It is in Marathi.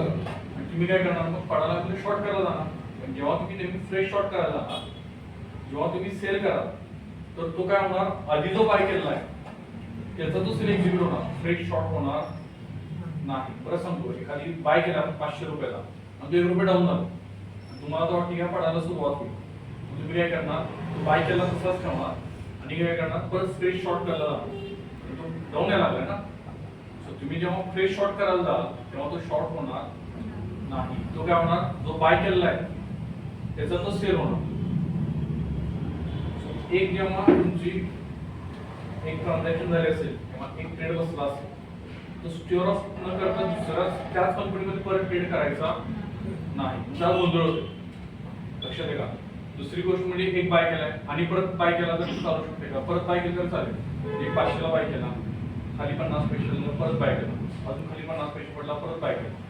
आणि तुम्ही काय करणार? मग पडाला तुम्ही शॉर्ट करायला जाणार. पण जेव्हा तुम्ही नेहमी फ्रेश शॉर्ट करायला जाणार जेव्हा तुम्ही सेल कराल तर तो काय होणार? आधी जो बाय केलेला आहे त्याचा तो सेल एक्झिक्यूट होणार. फ्रेश शॉर्ट होणार नाही. बरं सांगतो एखादी बाय केला आपण पाचशे रुपयाला आणि तो एक रुपये डाऊन झाला. तुम्हाला तो वाटतं ह्या पडायला सुरुवात होईल. तुम्ही काय करणार? तो बाय केला तसाच ठेवणार. आणि काय करणार? परत फ्रेश शॉर्ट करायला जाणार. तो डाऊन यायला लागला ना? तुम्ही जेव्हा फ्रेश शॉर्ट करायला जाल तेव्हा तो शॉर्ट होणार नाही. तो काय होणार? जो बाय केलेला आहे त्याचा तो सेल होणार. एक जेव्हा तुमची एक ट्रान्झॅक्शन झाली असेल किंवा एक ट्रेड बसला असेल तो स्टोअर ऑफ न करता दुसऱ्या त्याच कंपनीमध्ये परत ट्रेड करायचा नाही. त्या गोंधळ होतो लक्षात आहे का दुसरी गोष्ट म्हणजे एक बाय केलाय आणि परत बाय केला तर चालू शकते का? परत बाय केलं तर चालेल. एक पाचशेला बाय केला खाली पन्नास पैसे परत बाय केला अजून खाली पन्नास पैसे पडला परत बाय केला